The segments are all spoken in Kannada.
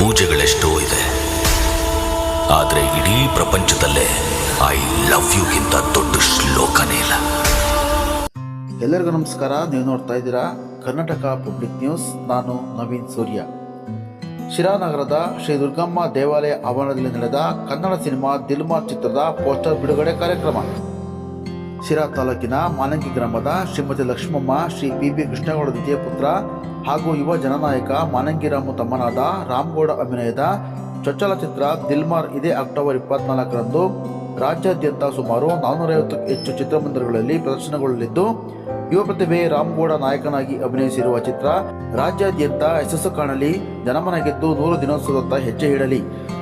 ಪೂಜೆಗಳೆಷ್ಟೋ ಇದೆ. ಆದರೆ ಇಡೀ ಪ್ರಪಂಚದಲ್ಲೇ ಐ ಲವ್ ಯುಗಿಂತ ದೊಡ್ಡ ಶ್ಲೋಕನೇ ಇಲ್ಲ. ಎಲ್ಲರಿಗೂ ನಮಸ್ಕಾರ. ನೀವು ನೋಡ್ತಾ ಇದ್ದೀರಾ ಕರ್ನಾಟಕ ಪಬ್ಲಿಕ್ ನ್ಯೂಸ್ ನಾನು ನವೀನ್ ಸೂರ್ಯ. ಶಿರಾನಗರದ ಶ್ರೀ ದುರ್ಗಮ್ಮ ದೇವಾಲಯ ಆವರಣದಲ್ಲಿ ನಡೆದ ಕನ್ನಡ ಸಿನಿಮಾ ದಿಲ್ಮಾರ್ ಚಿತ್ರದ ಪೋಸ್ಟರ್ ಬಿಡುಗಡೆ ಕಾರ್ಯಕ್ರಮ. ಶಿರಾ ತಾಲೂಕಿನ ಮಾನಂಗಿ ಗ್ರಾಮದ ಶ್ರೀಮತಿ ಲಕ್ಷ್ಮಮ್ಮ ಶ್ರೀ ಪಿ ಬಿ ಕೃಷ್ಣಗೌಡ ದ್ವಿತೀಯ ಪುತ್ರ ಹಾಗೂ ಯುವ ಜನನಾಯಕ ಮಾನಂಗಿರಾಮು ತಮ್ಮನಾದ ರಾಮ್ಗೌಡ ಅಭಿನಯದ ಚೊಚ್ಚಲ ಚಿತ್ರ ದಿಲ್ಮಾರ್ ಇದೇ ಅಕ್ಟೋಬರ್ ಇಪ್ಪತ್ನಾಲ್ಕರಂದು ರಾಜ್ಯಾದ್ಯಂತ ಸುಮಾರು ನಾನ್ನೂರೈವತ್ತಕ್ಕೂ ಹೆಚ್ಚು ಚಿತ್ರಮಂದಿರಗಳಲ್ಲಿ ಪ್ರದರ್ಶನಗೊಳ್ಳಲಿದ್ದು, ಯುವ ಪ್ರತಿಭೆ ರಾಮ್ಗೌಡ ನಾಯಕನಾಗಿ ಅಭಿನಯಿಸಿರುವ ಚಿತ್ರ ರಾಜ್ಯಾದ್ಯಂತ ಯಶಸ್ಸು ಕಾಣಲಿ ಜನಮನ ಗೆದ್ದು ನೂರು ದಿನೋತ್ಸವದತ್ತ ಹೆಜ್ಜೆ ಇಡಲಿ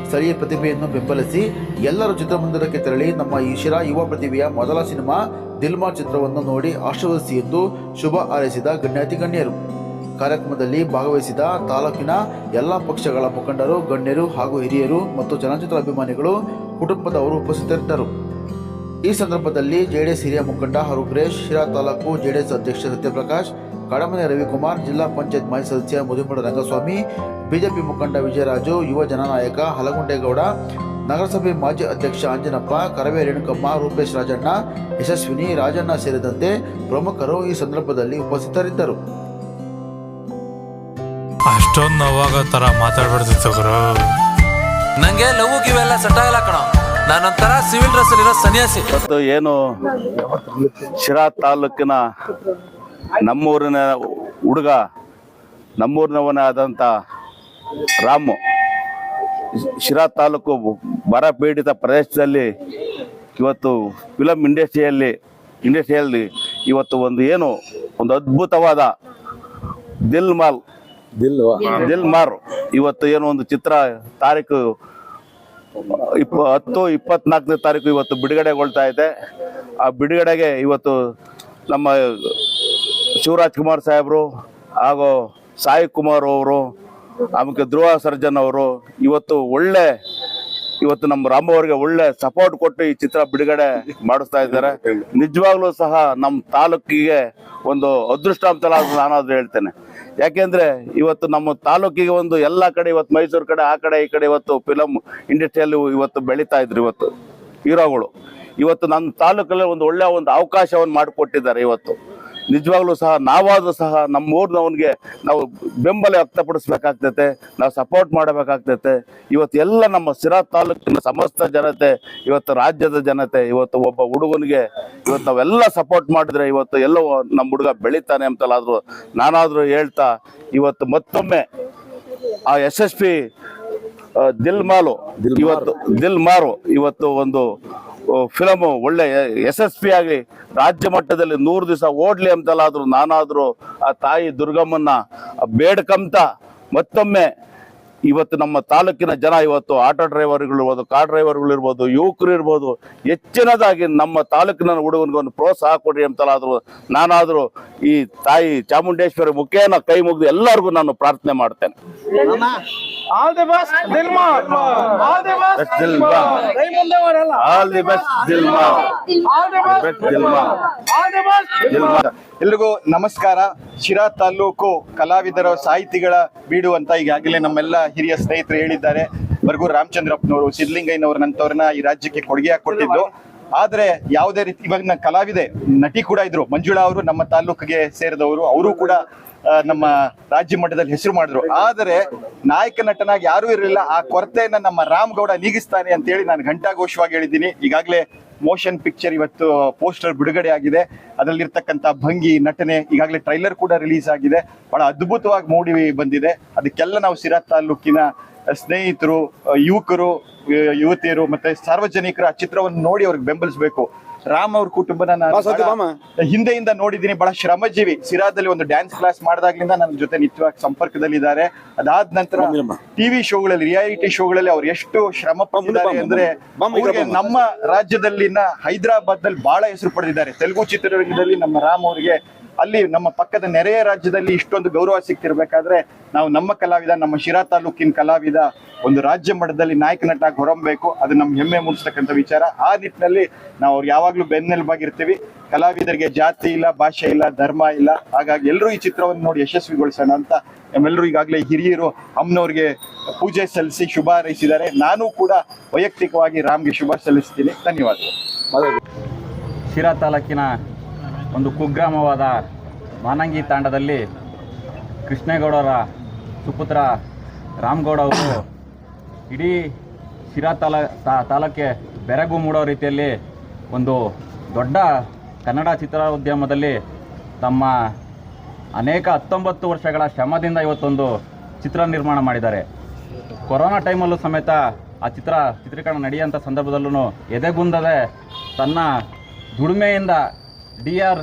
ಸ್ಥಳೀಯ ಪ್ರತಿಭೆಯನ್ನು ಬೆಂಬಲಿಸಿ ಎಲ್ಲರೂ ಚಿತ್ರಮಂದಿರಕ್ಕೆ ತೆರಳಿ ನಮ್ಮ ಈ ಶಿರಾ ಯುವ ಪ್ರತಿಭೆಯ ಮೊದಲ ಸಿನಿಮಾ ದಿಲ್ಮಾರ್ ಚಿತ್ರವನ್ನು ನೋಡಿ ಆಶೀರ್ವದಿಸಿ ಎಂದು ಶುಭ ಹಾರೈಸಿದ ಗಣ್ಯಾತಿ ಗಣ್ಯರು ಕಾರ್ಯಕ್ರಮದಲ್ಲಿ ಭಾಗವಹಿಸಿದ ತಾಲೂಕಿನ ಎಲ್ಲ ಪಕ್ಷಗಳ ಮುಖಂಡರು, ಗಣ್ಯರು ಹಾಗೂ ಹಿರಿಯರು ಮತ್ತು ಚಲನಚಿತ್ರ ಅಭಿಮಾನಿಗಳು ಕುಟುಂಬದವರು ಉಪಸ್ಥಿತರಿದ್ದರು. ಈ ಸಂದರ್ಭದಲ್ಲಿ ಜೆಡಿಎಸ್ ಹಿರಿಯ ಮುಖಂಡ ಹರುಗ್ರೇಶ್ ಶಿರಾ ತಾಲೂಕು ಜೆಡಿಎಸ್ ಅಧ್ಯಕ್ಷ ಸತ್ಯಪ್ರಕಾಶ್, ಕಡಮನೆ ರವಿಕುಮಾರ್, ಜಿಲ್ಲಾ ಪಂಚಾಯತ್ ಮಾಜಿ ಸದಸ್ಯ ಮುದುಮಡ ರಂಗಸ್ವಾಮಿ, ಬಿಜೆಪಿ ಮುಖಂಡ ವಿಜಯರಾಜು, ಯುವ ಜನನಾಯಕ ಹಲಗುಂಡೇಗೌಡ ನಗರಸಭೆ ಮಾಜಿ ಅಧ್ಯಕ್ಷ ಅಂಜನಪ್ಪ ಕರವೇ ರೇಣುಕಮ್ಮ, ರೂಪೇಶ್ ರಾಜಣ್ಣ, ಯಶಸ್ವಿನಿ, ರಾಜಣ್ಣ ಸೇರಿದಂತೆ ಪ್ರಮುಖರು ಈ ಸಂದರ್ಭದಲ್ಲಿ ಉಪಸ್ಥಿತರಿದ್ದರು. ಅಷ್ಟೊಂದು ನೋವಾಗ ತರ ಮಾತಾಡ್ಬಿಡ್ತಿತ್ತು ಗುರು. ನಂಗೆ ಲವ್ ಇವೆಲ್ಲ ಸೆಟ್ ಆಗಲ್ಲ ಕಣ. ನಾನೊಂಥರ ಸಿವಿಲ್ ಡ್ರೆಸ್ ಇರೋ ಸನ್ಯಾಸಿ. ಇವತ್ತು ಏನು ಶಿರಾ ತಾಲೂಕಿನ ನಮ್ಮೂರಿನ ಹುಡುಗ ನಮ್ಮೂರಿನವನೇ ಆದಂಥ ರಾಮು. ಶಿರಾ ತಾಲೂಕು ಬರ ಪೀಡಿತ ಪ್ರದೇಶದಲ್ಲಿ ಇವತ್ತು ಫಿಲಮ್ ಇಂಡಸ್ಟ್ರಿಯಲ್ಲಿ ಇಂಡಸ್ಟ್ರಿಯಲ್ಲಿ ಇವತ್ತು ಒಂದು ಏನು ಒಂದು ಅದ್ಭುತವಾದ ದಿಲ್ ಮಾಲ್ ದಿಲ್ ಮಾರ್. ಇವತ್ತು ಏನು ಒಂದು ಚಿತ್ರ ತಾರೀಕು ಇಪ್ಪ ಹತ್ತು ಇಪ್ಪತ್ನಾಲ್ಕನೇ ತಾರೀಕು ಇವತ್ತು ಬಿಡುಗಡೆಗೊಳ್ತಾ ಇದೆ. ಆ ಬಿಡುಗಡೆಗೆ ಇವತ್ತು ನಮ್ಮ ಶಿವರಾಜ್ ಕುಮಾರ್ ಸಾಹೇಬರು ಹಾಗೂ ಸಾಯಿ ಕುಮಾರ್ ಅವರು ಆಮೇಲೆ ಧ್ರುವ ಸರ್ಜನ್ ಅವರು ಇವತ್ತು ಒಳ್ಳೆ ಇವತ್ತು ನಮ್ಮ ರಾಮ ಅವರಿಗೆ ಒಳ್ಳೆ ಸಪೋರ್ಟ್ ಕೊಟ್ಟು ಈ ಚಿತ್ರ ಬಿಡುಗಡೆ ಮಾಡಿಸ್ತಾ ಇದ್ದಾರೆ. ನಿಜವಾಗ್ಲೂ ಸಹ ನಮ್ಮ ತಾಲೂಕಿಗೆ ಒಂದು ಅದೃಷ್ಟ ಅಂತ ನಾನಾದ್ರೂ ಹೇಳ್ತೇನೆ. ಯಾಕೆಂದ್ರೆ ಇವತ್ತು ನಮ್ಮ ತಾಲೂಕಿಗೆ ಒಂದು ಎಲ್ಲ ಕಡೆ ಇವತ್ತು ಮೈಸೂರು ಕಡೆ, ಆ ಕಡೆ, ಈ ಕಡೆ ಇವತ್ತು ಫಿಲಮ್ ಇಂಡಸ್ಟ್ರಿಯಲ್ಲಿ ಇವತ್ತು ಬೆಳೀತಾ ಇದ್ರು ಇವತ್ತು ಹೀರೋಗಳು. ಇವತ್ತು ನಮ್ಮ ತಾಲೂಕಲ್ಲಿ ಒಂದು ಒಳ್ಳೆಯ ಒಂದು ಅವಕಾಶವನ್ನು ಮಾಡಿಕೊಟ್ಟಿದ್ದಾರೆ ಇವತ್ತು. ನಿಜವಾಗ್ಲೂ ಸಹ ನಾವಾದ್ರೂ ಸಹ ನಮ್ಮ ಊರಿನವನಿಗೆ ನಾವು ಬೆಂಬಲ ವ್ಯಕ್ತಪಡಿಸ್ಬೇಕಾಗ್ತೈತೆ ನಾವು ಸಪೋರ್ಟ್ ಮಾಡಬೇಕಾಗ್ತೈತೆ. ಇವತ್ತು ಎಲ್ಲ ನಮ್ಮ ಸಿರಾ ತಾಲೂಕಿನ ಸಮಸ್ತ ಜನತೆ ಇವತ್ತು ರಾಜ್ಯದ ಜನತೆ ಇವತ್ತು ಒಬ್ಬ ಹುಡುಗನಿಗೆ ಇವತ್ತು ನಾವೆಲ್ಲ ಸಪೋರ್ಟ್ ಮಾಡಿದ್ರೆ ಇವತ್ತು ಎಲ್ಲೋ ನಮ್ಮ ಹುಡುಗ ಬೆಳಿತಾನೆ ಅಂತಲಾದ್ರೂ ನಾನಾದರೂ ಹೇಳ್ತಾ ಇವತ್ತು ಮತ್ತೊಮ್ಮೆ ಆ ಯಶಸ್ವಿ ದಿಲ್ ಮಾಲು ಇವತ್ತು ದಿಲ್ ಮಾರು ಇವತ್ತು ಒಂದು ಫಿಲಮ್ ಒಳ್ಳೆ ಯಶಸ್ವಿ ಆಗಿ ರಾಜ್ಯ ಮಟ್ಟದಲ್ಲಿ ನೂರು ದಿವಸ ಓಡ್ಲಿ ಅಂತಲಾದರೂ ನಾನಾದರೂ ಆ ತಾಯಿ ದುರ್ಗಮ್ಮನ್ನ ಬೇಡ್ಕಂತ ಮತ್ತೊಮ್ಮೆ ಇವತ್ತು ನಮ್ಮ ತಾಲೂಕಿನ ಜನ ಇವತ್ತು ಆಟೋ ಡ್ರೈವರ್ಗಳು ಇರ್ಬೋದು, ಕಾರ್ ಡ್ರೈವರ್ಗಳು ಇರ್ಬೋದು, ಯುವಕರು ಇರ್ಬೋದು, ಹೆಚ್ಚಿನದಾಗಿ ನಮ್ಮ ತಾಲೂಕಿನ ಹುಡುಗನಿಗೆ ಒಂದು ಪ್ರೋತ್ಸಾಹ ಕೊಡ್ರಿ ಅಂತಲಾದರೂ ನಾನಾದ್ರೂ ಈ ತಾಯಿ ಚಾಮುಂಡೇಶ್ವರಿ ಮುಖೇನ ಕೈ ಮುಗಿದು ಎಲ್ಲರಿಗೂ ನಾನು ಪ್ರಾರ್ಥನೆ ಮಾಡ್ತೇನೆ. All the best all the best ದಿಲ್ಮಾ ಕೈ ಮುಂದೆ ಮಾಡಲ್ಲ all the best ದಿಲ್ಮಾರ್ all the best best all the best ದಿಲ್ಮಾರ್ ಎಲ್ರಿಗೂ ನಮಸ್ಕಾರ. ಶಿರಾ ತಾಲೂಕು ಕಲಾವಿದರ ಸಾಹಿತಿಗಳ ಬೀಡು ಅಂತ ಈಗಾಗಲೇ ನಮ್ಮೆಲ್ಲ ಹಿರಿಯ ಸ್ನೇಹಿತರು ಹೇಳಿದ್ದಾರೆ. ಬರ್ಗೂರ್ ರಾಮಚಂದ್ರಪ್ಪನವರು ಸಿದ್ಲಿಂಗಯ್ಯನವ್ರನ್ನಂತವ್ರನ್ನ ಈ ರಾಜ್ಯಕ್ಕೆ ಕೊಡುಗೆ ಕೊಟ್ಟಿದ್ದು ಆದ್ರೆ ಯಾವುದೇ ರೀತಿ ಇವಾಗ ನನ್ನ ಕಲಾವಿದೆ, ನಟಿ ಕೂಡ ಇದ್ರು. ಮಂಜುಳಾ ಅವರು ನಮ್ಮ ತಾಲೂಕಿಗೆ ಸೇರಿದವರು. ಅವರು ಕೂಡ ನಮ್ಮ ರಾಜ್ಯ ಮಟ್ಟದಲ್ಲಿ ಹೆಸರು ಮಾಡಿದ್ರು. ಆದರೆ ನಾಯಕ ನಟನಾಗಿ ಯಾರೂ ಇರಲಿಲ್ಲ. ಆ ಕೊರತೆಯನ್ನ ನಮ್ಮ ರಾಮ್ ಗೌಡ ನೀಗಿಸ್ತಾನೆ ಅಂತ ಹೇಳಿ ನಾನು ಘಂಟಾಘೋಷವಾಗಿ ಹೇಳಿದ್ದೀನಿ. ಈಗಾಗಲೇ ಮೋಷನ್ ಪಿಕ್ಚರ್ ಇವತ್ತು ಪೋಸ್ಟರ್ ಬಿಡುಗಡೆ ಆಗಿದೆ. ಅದರಲ್ಲಿರ್ತಕ್ಕಂಥ ಭಂಗಿ ನಟನೆ ಈಗಾಗಲೇ ಟ್ರೈಲರ್ ಕೂಡ ರಿಲೀಸ್ ಆಗಿದೆ. ಬಹಳ ಅದ್ಭುತವಾಗಿ ಮೂಡಿ ಬಂದಿದೆ. ಅದಕ್ಕೆಲ್ಲ ನಾವು ಸಿರಾ ತಾಲೂಕಿನ ಸ್ನೇಹಿತರು ಯುವಕರು ಯುವತಿಯರು ಮತ್ತೆ ಸಾರ್ವಜನಿಕರ ಆ ಚಿತ್ರವನ್ನು ನೋಡಿ ಅವ್ರಿಗೆ ಬೆಂಬಲಿಸಬೇಕು. ರಾಮ್ ಅವ್ರ ಕುಟುಂಬನ ನಾನು ಹಿಂದೆಯಿಂದ ನೋಡಿದೀನಿ ಬಹಳ ಶ್ರಮಜೀವಿ. ಸಿರಾದಲ್ಲಿ ಒಂದು ಡ್ಯಾನ್ಸ್ ಕ್ಲಾಸ್ ಮಾಡಿದಾಗ್ಲಿಂದ ನನ್ನ ಜೊತೆ ನಿತ್ಯವಾಗಿ ಸಂಪರ್ಕದಲ್ಲಿದ್ದಾರೆ. ಅದಾದ ನಂತರ ಟಿವಿ ಶೋಗಳಲ್ಲಿ ರಿಯಾಲಿಟಿ ಶೋಗಳಲ್ಲಿ ಅವ್ರು ಎಷ್ಟು ಶ್ರಮ ಪಟ್ಟಿದ್ದಾರೆ ಅಂದ್ರೆ ನಮ್ಮ ರಾಜ್ಯದಲ್ಲಿನ ಹೈದರಾಬಾದ್ನಲ್ಲಿ ಬಹಳ ಹೆಸರು ಪಡೆದಿದ್ದಾರೆ. ತೆಲುಗು ಚಿತ್ರರಂಗದಲ್ಲಿ ನಮ್ಮ ರಾಮ್ ಅವರಿಗೆ ಅಲ್ಲಿ ನಮ್ಮ ಪಕ್ಕದ ನೆರೆಯ ರಾಜ್ಯದಲ್ಲಿ ಇಷ್ಟೊಂದು ಗೌರವ ಸಿಗ್ತಿರ್ಬೇಕಾದ್ರೆ ನಾವು ನಮ್ಮ ಕಲಾವಿದ, ನಮ್ಮ ಶಿರಾ ತಾಲೂಕಿನ ಕಲಾವಿದ ಒಂದು ರಾಜ್ಯ ಮಟ್ಟದಲ್ಲಿ ನಾಯಕ ನಟ ಹೊರಬೇಕು. ಅದು ನಮ್ಮ ಹೆಮ್ಮೆ ಮೂಡಿಸ್ತಕ್ಕಂಥ ವಿಚಾರ. ಆ ನಿಟ್ಟಿನಲ್ಲಿ ನಾವು ಅವ್ರು ಯಾವಾಗಲೂ ಬೆನ್ನೆಲುಬಾಗಿರ್ತೀವಿ. ಕಲಾವಿದರಿಗೆ ಜಾತಿ ಇಲ್ಲ, ಭಾಷೆ ಇಲ್ಲ, ಧರ್ಮ ಇಲ್ಲ. ಹಾಗಾಗಿ ಎಲ್ಲರೂ ಈ ಚಿತ್ರವನ್ನು ನೋಡಿ ಯಶಸ್ವಿಗೊಳಿಸೋಣ ಅಂತ ನಮ್ಮೆಲ್ಲರೂ ಈಗಾಗಲೇ ಹಿರಿಯರು ಅಮ್ಮನವ್ರಿಗೆ ಪೂಜೆ ಸಲ್ಲಿಸಿ ಶುಭ ಹಾರೈಸಿದ್ದಾರೆ. ನಾನು ಕೂಡ ವೈಯಕ್ತಿಕವಾಗಿ ರಾಮ್ಗೆ ಶುಭ ಸಲ್ಲಿಸ್ತೀನಿ. ಧನ್ಯವಾದಗಳು. ಶಿರಾ ತಾಲೂಕಿನ ಒಂದು ಕುಗ್ರಾಮವಾದ ಮಾನಂಗಿ ತಾಂಡದಲ್ಲಿ ಕೃಷ್ಣೇಗೌಡರ ಸುಪುತ್ರ ರಾಮಗೌಡ ಅವರು ಇಡೀ ಶಿರಾ ತಾಲ ತಾಲೂಕೆ ಬೆರಗು ಮೂಡೋ ರೀತಿಯಲ್ಲಿ ಒಂದು ದೊಡ್ಡ ಕನ್ನಡ ಚಿತ್ರೋದ್ಯಮದಲ್ಲಿ ತಮ್ಮ ಅನೇಕ ಹತ್ತೊಂಬತ್ತು ವರ್ಷಗಳ ಶ್ರಮದಿಂದ ಇವತ್ತೊಂದು ಚಿತ್ರ ನಿರ್ಮಾಣ ಮಾಡಿದ್ದಾರೆ. ಕೊರೋನಾ ಟೈಮಲ್ಲೂ ಸಮೇತ ಆ ಚಿತ್ರ, ಚಿತ್ರೀಕರಣ ನಡೆಯುವಂಥ ಸಂದರ್ಭದಲ್ಲೂ ಎದೆಗುಂದದೆ ತನ್ನ ದುಡಿಮೆಯಿಂದ ಡಿ ಆರ್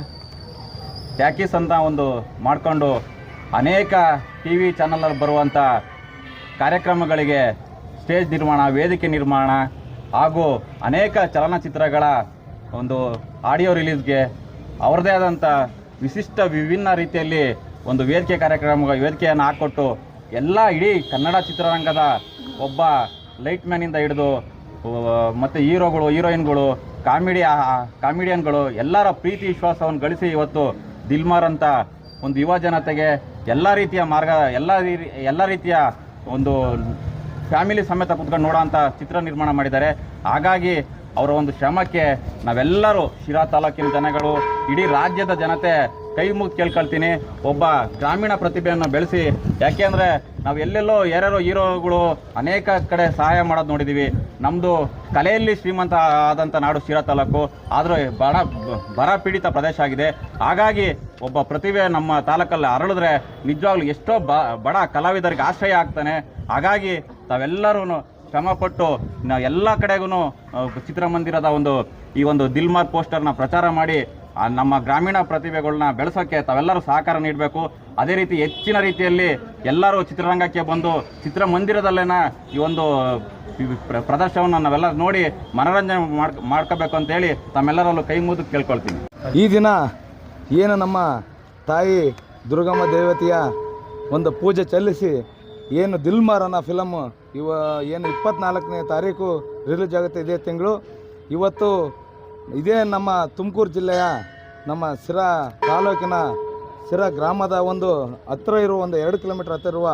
ಟ್ಯಾಕೀಸ್ ಅಂತ ಒಂದು ಮಾಡಿಕೊಂಡು ಅನೇಕ ಟಿ ವಿ ಚಾನಲಲ್ಲಿ ಬರುವಂಥ ಕಾರ್ಯಕ್ರಮಗಳಿಗೆ ಸ್ಟೇಜ್ ನಿರ್ಮಾಣ, ವೇದಿಕೆ ನಿರ್ಮಾಣ ಹಾಗೂ ಅನೇಕ ಚಲನಚಿತ್ರಗಳ ಒಂದು ಆಡಿಯೋ ರಿಲೀಸ್ಗೆ ಅವ್ರದ್ದೇ ಆದಂಥ ವಿಶಿಷ್ಟ ವಿಭಿನ್ನ ರೀತಿಯಲ್ಲಿ ಒಂದು ವೇದಿಕೆ ಕಾರ್ಯಕ್ರಮ, ವೇದಿಕೆಯನ್ನು ಹಾಕ್ಕೊಟ್ಟು ಎಲ್ಲ ಇಡೀ ಕನ್ನಡ ಚಿತ್ರರಂಗದ ಒಬ್ಬ ಲೈಟ್ ಮ್ಯಾನಿಂದ ಹಿಡಿದು ಮತ್ತು ಹೀರೋಗಳು, ಹೀರೋಯಿನ್ಗಳು ಕಾಮಿಡಿ ಕಾಮಿಡಿಯನ್ಗಳು ಎಲ್ಲರ ಪ್ರೀತಿ, ವಿಶ್ವಾಸವನ್ನು ಗಳಿಸಿ ಇವತ್ತು ದಿಲ್ಮಾರ್ ಅಂತ ಒಂದು ಯುವ ಜನತೆಗೆ ಎಲ್ಲ ರೀತಿಯ ಮಾರ್ಗ, ಎಲ್ಲ ಎಲ್ಲ ರೀತಿಯ ಒಂದು ಫ್ಯಾಮಿಲಿ ಸಮೇತ ಕುತ್ಕೊಂಡು ನೋಡೋಂಥ ಚಿತ್ರ ನಿರ್ಮಾಣ ಮಾಡಿದ್ದಾರೆ. ಹಾಗಾಗಿ ಅವರ ಒಂದು ಶ್ರಮಕ್ಕೆ ನಾವೆಲ್ಲರೂ ಶಿರಾ ತಾಲೂಕಿನ ಜನಗಳು, ಇಡೀ ರಾಜ್ಯದ ಜನತೆ ಕೈ ಮುಗಿದು ಕೇಳ್ಕೊಳ್ತೀನಿ. ಒಬ್ಬ ಗ್ರಾಮೀಣ ಪ್ರತಿಭೆಯನ್ನು ಬೆಳೆಸಿ ಯಾಕೆಂದರೆ ನಾವು ಎಲ್ಲೆಲ್ಲೋ ಯಾರ್ಯಾರೋ ಹೀರೋಗಳು ಅನೇಕ ಕಡೆ ಸಹಾಯ ಮಾಡೋದು ನೋಡಿದ್ದೀವಿ ನಮ್ಮದು ಕಲೆಯಲ್ಲಿ ಶ್ರೀಮಂತ ಆದಂಥ ನಾಡು ಶಿರಾ ತಾಲೂಕು. ಆದರೆ ಬಡ, ಬರ ಪೀಡಿತ ಪ್ರದೇಶ ಆಗಿದೆ. ಹಾಗಾಗಿ ಒಬ್ಬ ಪ್ರತಿಭೆ ನಮ್ಮ ತಾಲೂಕಲ್ಲಿ ಅರಳಿದ್ರೆ ನಿಜವಾಗ್ಲೂ ಎಷ್ಟೋ ಬ, ಬಡ ಕಲಾವಿದರಿಗೆ ಆಶ್ರಯ ಆಗ್ತಾನೆ. ಹಾಗಾಗಿ ತಾವೆಲ್ಲರೂ ಶ್ರಮಪಟ್ಟು ನಾವು ಎಲ್ಲ ಕಡೆಗೂ ಚಿತ್ರಮಂದಿರದ ಒಂದು, ಈ ಒಂದು ದಿಲ್ಮಾರ್ ಪೋಸ್ಟರ್ನ ಪ್ರಚಾರ ಮಾಡಿ ನಮ್ಮ ಗ್ರಾಮೀಣ ಪ್ರತಿಭೆಗಳನ್ನ ಬೆಳೆಸೋಕ್ಕೆ ತಾವೆಲ್ಲರೂ ಸಹಕಾರ ನೀಡಬೇಕು. ಅದೇ ರೀತಿ ಹೆಚ್ಚಿನ ರೀತಿಯಲ್ಲಿ ಎಲ್ಲರೂ ಚಿತ್ರರಂಗಕ್ಕೆ ಬಂದು ಚಿತ್ರಮಂದಿರದಲ್ಲೇನ ಈ ಒಂದು ಪ್ರ- ಪ್ರದರ್ಶನವನ್ನು ನಾವೆಲ್ಲ ನೋಡಿ ಮನೋರಂಜನೆ ಮಾಡ್ ಮಾಡ್ಕೋಬೇಕು ಅಂತೇಳಿ ತಮ್ಮೆಲ್ಲರಲ್ಲೂ ಕೈ ಮುಗಿದು ಕೇಳ್ಕೊಳ್ತೀನಿ. ಈ ದಿನ ಏನು ನಮ್ಮ ತಾಯಿ ದುರ್ಗಮ್ಮ ದೇವತೆಯ ಒಂದು ಪೂಜೆ ಚಲ್ಲಿಸಿ ಏನು ದಿಲ್ಮಾರ್ ಅನ್ನೋ ಫಿಲಮ್ ಇವ, ಏನು ಇಪ್ಪತ್ನಾಲ್ಕನೇ ತಾರೀಕು ರಿಲೀಸ್ ಆಗುತ್ತೆ ಇದೇ ತಿಂಗಳು. ಇವತ್ತು ಇದೇ ನಮ್ಮ ತುಮಕೂರು ಜಿಲ್ಲೆಯ ನಮ್ಮ ಸಿರಾ ತಾಲೂಕಿನ ಸಿರಾ ಗ್ರಾಮದ ಒಂದು ಹತ್ತಿರ ಇರುವ ಒಂದು ಎರಡು ಕಿಲೋಮೀಟ್ರ್ ಹತ್ತಿರ ಇರುವ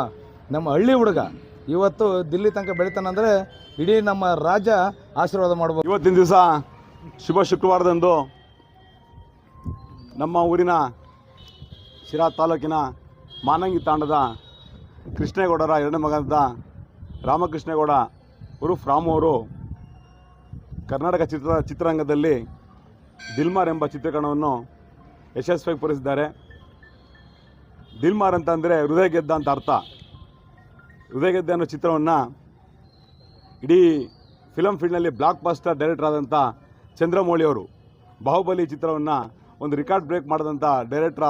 ನಮ್ಮ ಹಳ್ಳಿ ಹುಡುಗ. ಇವತ್ತು ದಿಲ್ಲಿ ತನಕ ಬೆಳಿತಾನಂದರೆ ಇಡೀ ನಮ್ಮ ರಾಜ್ಯ ಆಶೀರ್ವಾದ ಮಾಡ್ಬೋದು. ಇವತ್ತಿನ ದಿವಸ ಶುಭ ಶುಕ್ರವಾರದಂದು ನಮ್ಮ ಊರಿನ ಶಿರಾ ತಾಲೂಕಿನ ಮಾನಂಗಿ ತಾಂಡದ ಕೃಷ್ಣೇಗೌಡರ ಎರಡನೇ ಮಗನಾದ ರಾಮಕೃಷ್ಣೇಗೌಡ ಉರುಫ್ ರಾಮು ಅವರು ಕರ್ನಾಟಕ ಚಿತ್ರ ಚಿತ್ರರಂಗದಲ್ಲಿ ದಿಲ್ಮಾರ್ ಎಂಬ ಚಿತ್ರೀಕರಣವನ್ನು ಯಶಸ್ವಿಯಾಗಿ ಪೂರೈಸಿದ್ದಾರೆ. ದಿಲ್ಮಾರ್ ಅಂತಂದರೆ ಹೃದಯ ಗೆದ್ದ ಅಂತ ಅರ್ಥ. ಹೃದಯ ಗೆದ್ದ ಅನ್ನೋ ಚಿತ್ರವನ್ನು ಇಡೀ ಫಿಲಮ್ ಫೀಲ್ಡ್ನಲ್ಲಿ ಬ್ಲಾಕ್ ಬಾಸ್ಟರ್ ಡೈರೆಕ್ಟರ್ ಆದಂಥ ಚಂದ್ರಮೌಳಿ ಅವರು ಬಾಹುಬಲಿ ಚಿತ್ರವನ್ನು ಒಂದು ರೆಕಾರ್ಡ್ ಬ್ರೇಕ್ ಮಾಡಿದಂಥ ಡೈರೆಕ್ಟ್ರ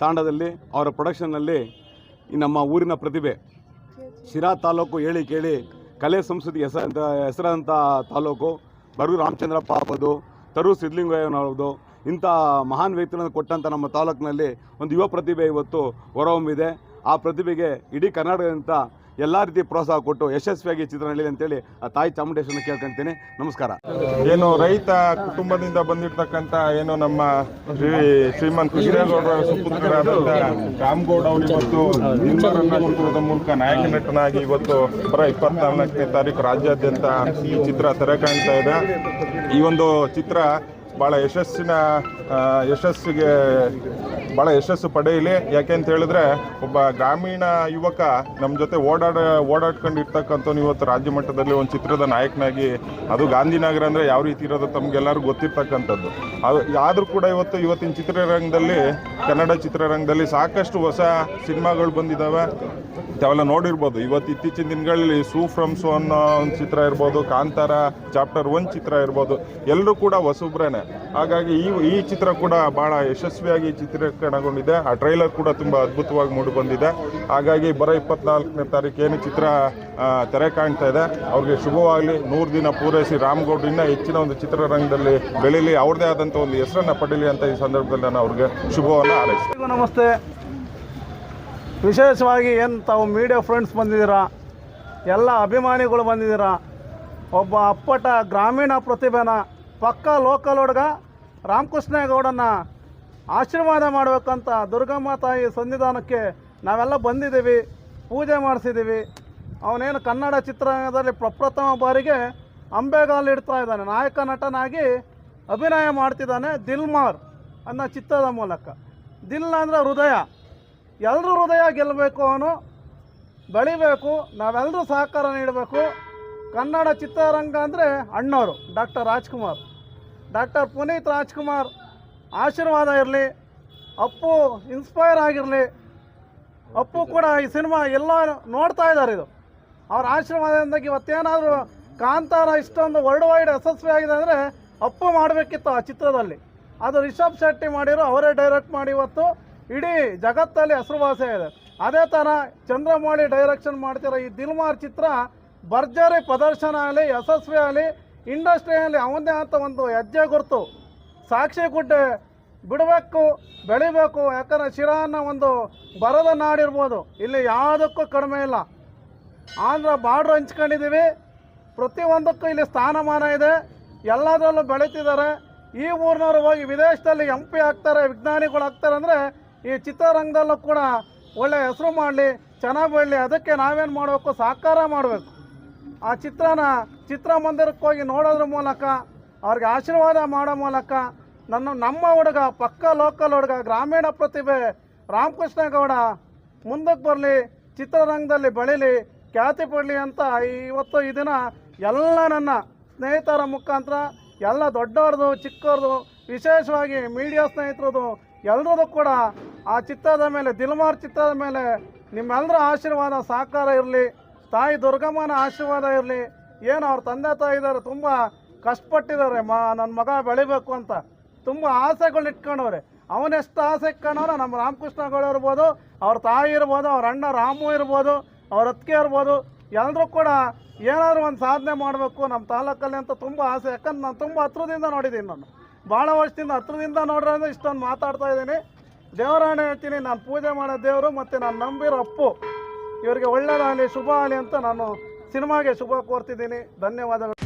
ತಾಂಡದಲ್ಲಿ, ಅವರ ಪ್ರೊಡಕ್ಷನ್ನಲ್ಲಿ ನಮ್ಮ ಊರಿನ ಪ್ರತಿಭೆ. ಶಿರಾ ತಾಲೂಕು ಹೇಳಿ ಕೇಳಿ, ಕಲೆ ಸಂಸ್ಕೃತಿ ಹೆಸರಂತ ಹೆಸರಾದಂಥ ತಾಲೂಕು. ಬರಗು ರಾಮಚಂದ್ರಪ್ಪ ಆಗ್ಬೋದು ತರು ಸಿದ್ಧಲಿಂಗಯ್ಯನವ್ರದ್ದು ಇಂಥ ಮಹಾನ್ ವ್ಯಕ್ತಿಗಳನ್ನು ಕೊಟ್ಟಂಥ ನಮ್ಮ ತಾಲೂಕಿನಲ್ಲಿ ಒಂದು ಯುವ ಪ್ರತಿಭೆ ಇವತ್ತು ಹೊರಹೊಮ್ಮಿದೆ. ಆ ಪ್ರತಿಭೆಗೆ ಇಡೀ ಕರ್ನಾಟಕದಂತ ಎಲ್ಲ ರೀತಿ ಪ್ರೋತ್ಸಾಹ ಕೊಟ್ಟು ಯಶಸ್ವಿಯಾಗಿ ಚಿತ್ರ ನಡೀಲಿ ಅಂತೇಳಿ ಆ ತಾಯಿ ಚಾಮುಂಡೇಶ್ವರನ ಕೇಳ್ಕೊಂತೀನಿ ನಮಸ್ಕಾರ. ಏನು ರೈತ ಕುಟುಂಬದಿಂದ ಬಂದಿರ್ತಕ್ಕಂಥ ಏನು ನಮ್ಮ ಶ್ರೀ ಶ್ರೀಮಂತ್ ಕೃಷ್ಣೇಗೌಡರ ಸುಪುತ್ರರಾದಂಥ ರಾಮಗೌಡ ಅವರು ಮೂಲಕ ನಾಯಕ ನಟನಾಗಿ ಇವತ್ತು ಬರ ಇಪ್ಪತ್ನಾಲ್ಕನೇ ತಾರೀಕು ರಾಜ್ಯಾದ್ಯಂತ ಈ ಚಿತ್ರ ತೆರೆ ಕಾಣ್ತಾ ಇದೆ. ಈ ಒಂದು ಚಿತ್ರ ಬಹಳ ಯಶಸ್ಸಿನ ಯಶಸ್ಸಿಗೆ ಭಾಳ ಯಶಸ್ಸು ಪಡೆಯಲಿ. ಯಾಕೆ ಅಂತ ಹೇಳಿದ್ರೆ, ಒಬ್ಬ ಗ್ರಾಮೀಣ ಯುವಕ ನಮ್ಮ ಜೊತೆ ಓಡಾಡ ಓಡಾಡ್ಕೊಂಡು ಇರ್ತಕ್ಕಂಥವ್ನು ಇವತ್ತು ರಾಜ್ಯ ಮಟ್ಟದಲ್ಲಿ ಒಂದು ಚಿತ್ರದ ನಾಯಕನಾಗಿ, ಅದು ಗಾಂಧಿನಗರ ಅಂದರೆ ಯಾವ ರೀತಿ ಇರೋದು ತಮಗೆಲ್ಲರಿಗೂ ಗೊತ್ತಿರ್ತಕ್ಕಂಥದ್ದು. ಅದು, ಆದರೂ ಕೂಡ ಇವತ್ತು ಇವತ್ತಿನ ಚಿತ್ರರಂಗದಲ್ಲಿ, ಕನ್ನಡ ಚಿತ್ರರಂಗದಲ್ಲಿ ಸಾಕಷ್ಟು ಹೊಸ ಸಿನಿಮಾಗಳು ಬಂದಿದ್ದಾವೆ ತಾವೆಲ್ಲ ನೋಡಿರ್ಬೋದು, ಇವತ್ತು ಇತ್ತೀಚಿನ ದಿನಗಳಲ್ಲಿ ಸೂ ಫ್ರಮ್ ಸೋ ಅನ್ನೋ ಒಂದು ಚಿತ್ರ ಇರ್ಬೋದು, ಕಾಂತಾರ ಚಾಪ್ಟರ್ ಒನ್ ಚಿತ್ರ ಇರ್ಬೋದು, ಎಲ್ಲರೂ ಕೂಡ ಹೊಸಬ್ರೇನೆ. ಹಾಗಾಗಿ ಈ ಈ ಚಿತ್ರ ಕೂಡ ಭಾಳ ಯಶಸ್ವಿಯಾಗಿ ಚಿತ್ರೀಕರಣ ಚಿತ್ರೀಕರಣಗೊಂಡಿದೆ ಆ ಟ್ರೈಲರ್ ಕೂಡ ತುಂಬ ಅದ್ಭುತವಾಗಿ ಮೂಡಿ ಬಂದಿದೆ ಹಾಗಾಗಿ ಬರೋ ಇಪ್ಪತ್ನಾಲ್ಕನೇ ತಾರೀಕು ಏನು ಚಿತ್ರ ತೆರೆ ಕಾಣ್ತಾ ಇದೆ. ಅವ್ರಿಗೆ ಶುಭವಾಗಲಿ. ನೂರು ದಿನ ಪೂರೈಸಿ ರಾಮಗೌಡ್ ಇನ್ನೂ ಹೆಚ್ಚಿನ ಒಂದು ಚಿತ್ರರಂಗದಲ್ಲಿ ಬೆಳೀಲಿ. ಅವ್ರದೇ ಆದಂಥ ಒಂದು ಹೆಸರನ್ನು ಪಡೀಲಿ ಅಂತ ಈ ಸಂದರ್ಭದಲ್ಲಿ ನಾನು ಅವ್ರಿಗೆ ಶುಭವನ್ನು ಹಾರೈಸ್ತೀನಿ. ನಮಸ್ತೆ. ವಿಶೇಷವಾಗಿ ಏನು ತಾವು ಮೀಡಿಯಾ ಫ್ರೆಂಡ್ಸ್ ಬಂದಿದ್ದೀರಾ? ಎಲ್ಲ ಅಭಿಮಾನಿಗಳು ಬಂದಿದ್ದೀರಾ? ಒಬ್ಬ ಅಪ್ಪಟ ಗ್ರಾಮೀಣ ಪ್ರತಿಭೆನ ಪಕ್ಕ ಲೋಕಲ್ ಹುಡುಗ ರಾಮಕೃಷ್ಣೇಗೌಡನ ಆಶೀರ್ವಾದ ಮಾಡಬೇಕಂತ ದುರ್ಗಮ್ಮ ತಾಯಿ ಸನ್ನಿಧಾನಕ್ಕೆ ನಾವೆಲ್ಲ ಬಂದಿದ್ದೀವಿ, ಪೂಜೆ ಮಾಡಿಸಿದ್ದೀವಿ. ಅವನೇನು ಕನ್ನಡ ಚಿತ್ರರಂಗದಲ್ಲಿ ಪ್ರಪ್ರಥಮ ಬಾರಿಗೆ ಅಂಬೆಗಾಲು ಇಡ್ತಾ ಇದ್ದಾನೆ. ನಾಯಕ ನಟನಾಗಿ ಅಭಿನಯ ಮಾಡ್ತಿದ್ದಾನೆ ದಿಲ್ಮಾರ್ ಅನ್ನೋ ಚಿತ್ರದ ಮೂಲಕ. ದಿಲ್ ಅಂದರೆ ಹೃದಯ. ಎಲ್ಲರೂ ಹೃದಯ ಗೆಲ್ಲಬೇಕು ಅವನು, ಬೆಳಿಬೇಕು ನಾವೆಲ್ಲರೂ ಸಹಕಾರ ನೀಡಬೇಕು. ಕನ್ನಡ ಚಿತ್ರರಂಗ ಅಂದರೆ ಅಣ್ಣವರು ಡಾಕ್ಟರ್ ರಾಜ್ಕುಮಾರ್. ಡಾಕ್ಟರ್ ಪುನೀತ್ ರಾಜ್ಕುಮಾರ್ ಆಶೀರ್ವಾದ ಇರಲಿ, ಅಪ್ಪು ಇನ್ಸ್ಪೈರ್ ಆಗಿರಲಿ, ಅಪ್ಪು ಕೂಡ ಈ ಸಿನಿಮಾ ಎಲ್ಲ ನೋಡ್ತಾ ಇದ್ದಾರೆ ಇದು. ಅವ್ರ ಆಶೀರ್ವಾದದಿಂದ ಇವತ್ತೇನಾದರೂ ಕಾಂತಾರ ಇಷ್ಟೊಂದು ವರ್ಲ್ಡ್ ವೈಡ್ ಯಶಸ್ವಿ ಆಗಿದೆ ಅಂದರೆ ಅಪ್ಪು ಮಾಡಬೇಕಿತ್ತು ಆ ಚಿತ್ರದಲ್ಲಿ. ಅದು ರಿಷಬ್ ಶೆಟ್ಟಿ ಮಾಡಿರೋ, ಅವರೇ ಡೈರೆಕ್ಟ್ ಮಾಡಿ ಇವತ್ತು ಇಡೀ ಜಗತ್ತಲ್ಲಿ ಹೆಸರುವಾಸಿ ಇದೆ. ಅದೇ ಥರ ಚಂದ್ರಮೌಳಿ ಡೈರೆಕ್ಷನ್ ಮಾಡ್ತಿರೋ ಈ ದಿಲ್ಮಾರ್ ಚಿತ್ರ ಭರ್ಜರಿ ಪ್ರದರ್ಶನ ಆಗಲಿ, ಯಶಸ್ವಿ ಆಗಲಿ ಇಂಡಸ್ಟ್ರಿಯಲ್ಲಿ ಅವನದೇ ಅಂತ ಒಂದು ಹೆಜ್ಜೆ ಗುರುತು. ಸಾಕ್ಷಿ ಗುಡ್ಡೆ ಬಿಡಬೇಕು, ಬೆಳಿಬೇಕು, ಯಾಕಂದರೆ ಶಿರಾನ ಒಂದು ಬರದ ನಾಡಿರ್ಬೋದು. ಇಲ್ಲಿ ಯಾವುದಕ್ಕೂ ಕಡಿಮೆ ಇಲ್ಲ. ಆಂಧ್ರ ಬಾರ್ಡ್ರ್ ಹಂಚ್ಕೊಂಡಿದ್ದೀವಿ. ಪ್ರತಿಯೊಂದಕ್ಕೂ ಇಲ್ಲಿ ಸ್ಥಾನಮಾನ ಇದೆ. ಎಲ್ಲದರಲ್ಲೂ ಬೆಳೀತಿದ್ದಾರೆ. ಈ ಊರಿನವರು ಹೋಗಿ ವಿದೇಶದಲ್ಲಿ ಎಂ ಪಿ ಆಗ್ತಾರೆ, ವಿಜ್ಞಾನಿಗಳು ಆಗ್ತಾರೆ ಅಂದರೆ ಈ ಚಿತ್ರರಂಗದಲ್ಲೂ ಕೂಡ ಒಳ್ಳೆಯ ಹೆಸರು ಮಾಡಲಿ, ಚೆನ್ನಾಗಿ ಬೆಳಲಿ, ಅದಕ್ಕೆ ನಾವೇನು ಮಾಡಬೇಕು ಸಾಕಾರ ಮಾಡಬೇಕು. ಆ ಚಿತ್ರನ ಚಿತ್ರಮಂದಿರಕ್ಕೆ ಹೋಗಿ ನೋಡೋದ್ರ ಮೂಲಕ, ಅವ್ರಿಗೆ ಆಶೀರ್ವಾದ ಮಾಡೋ ಮೂಲಕ ನನ್ನ, ನಮ್ಮ ಹುಡುಗ, ಪಕ್ಕ ಲೋಕಲ್ ಹುಡುಗ, ಗ್ರಾಮೀಣ ಪ್ರತಿಭೆ, ರಾಮಕೃಷ್ಣ ಗೌಡ ಮುಂದಕ್ಕೆ ಬರಲಿ, ಚಿತ್ರರಂಗದಲ್ಲಿ ಬೆಳೀಲಿ, ಖ್ಯಾತಿ ಪಡಲಿ ಅಂತ ಇವತ್ತು ಈ ದಿನ ಎಲ್ಲ ನನ್ನ ಸ್ನೇಹಿತರ ಮುಖಾಂತರ, ಎಲ್ಲ ದೊಡ್ಡವ್ರದ್ದು, ಚಿಕ್ಕವ್ರದ್ದು, ವಿಶೇಷವಾಗಿ ಮೀಡಿಯಾ ಸ್ನೇಹಿತರದು ಎಲ್ಲರದ್ದು ಕೂಡ ಆ ಚಿತ್ರದ ಮೇಲೆ, ದಿಲ್ಮಾರ್ ಚಿತ್ರದ ಮೇಲೆ ನಿಮ್ಮೆಲ್ಲರ ಆಶೀರ್ವಾದ ಸಹಕಾರ ಇರಲಿ, ತಾಯಿ ದುರ್ಗಮ್ಮನ ಆಶೀರ್ವಾದ ಇರಲಿ. ಏನು ಅವ್ರ ತಂದೆ ತಾಯಿ ಇದ್ದಾರೆ, ತುಂಬ ಕಷ್ಟಪಟ್ಟಿದ್ದಾರೆ, ಮ ನನ್ನ ಮಗ ಬೆಳಿಬೇಕು ಅಂತ. ತುಂಬ ಆಸೆಗಳು ಇಟ್ಕೊಂಡವ್ರೆ. ಅವನೆಷ್ಟು ಆಸೆ ಇಟ್ಕೊಂಡವ್ರೆ ನಮ್ಮ ರಾಮಕೃಷ್ಣಗಳು ಇರ್ಬೋದು, ಅವ್ರ ತಾಯಿ ಇರ್ಬೋದು, ಅವ್ರ ಅಣ್ಣ ರಾಮು ಇರ್ಬೋದು, ಅವ್ರ ಅತ್ತಿಗೆ ಇರ್ಬೋದು ಎಲ್ಲರೂ ಕೂಡ ಏನಾದರೂ ಒಂದು ಸಾಧನೆ ಮಾಡಬೇಕು ನಮ್ಮ ತಾಲೂಕಲ್ಲಿ ಅಂತ ತುಂಬ ಆಸೆ. ಯಾಕಂದ್ರೆ ನಾನು ತುಂಬ ಹತ್ರದಿಂದ ನೋಡಿದ್ದೀನಿ ನಾನು. ಭಾಳ ವರ್ಷದಿಂದ ಹತ್ರದಿಂದ ನೋಡ್ರೆ ಇಷ್ಟೊಂದು ಮಾತಾಡ್ತಾ ಇದ್ದೀನಿ. ದೇವರಾಣೆ ಹೇಳ್ತೀನಿ, ನಾನು ಪೂಜೆ ಮಾಡೋ ದೇವರು ಮತ್ತು ನಾನು ನಂಬಿರೋ ಅಪ್ಪು. ಇವರಿಗೆ ಒಳ್ಳೇದಾಗಲಿ, ಶುಭ ಆಗಲಿ ಅಂತ ನಾನು ಸಿನಿಮಾಗೆ ಶುಭ ಕೋರ್ತಿದ್ದೀನಿ. ಧನ್ಯವಾದಗಳು.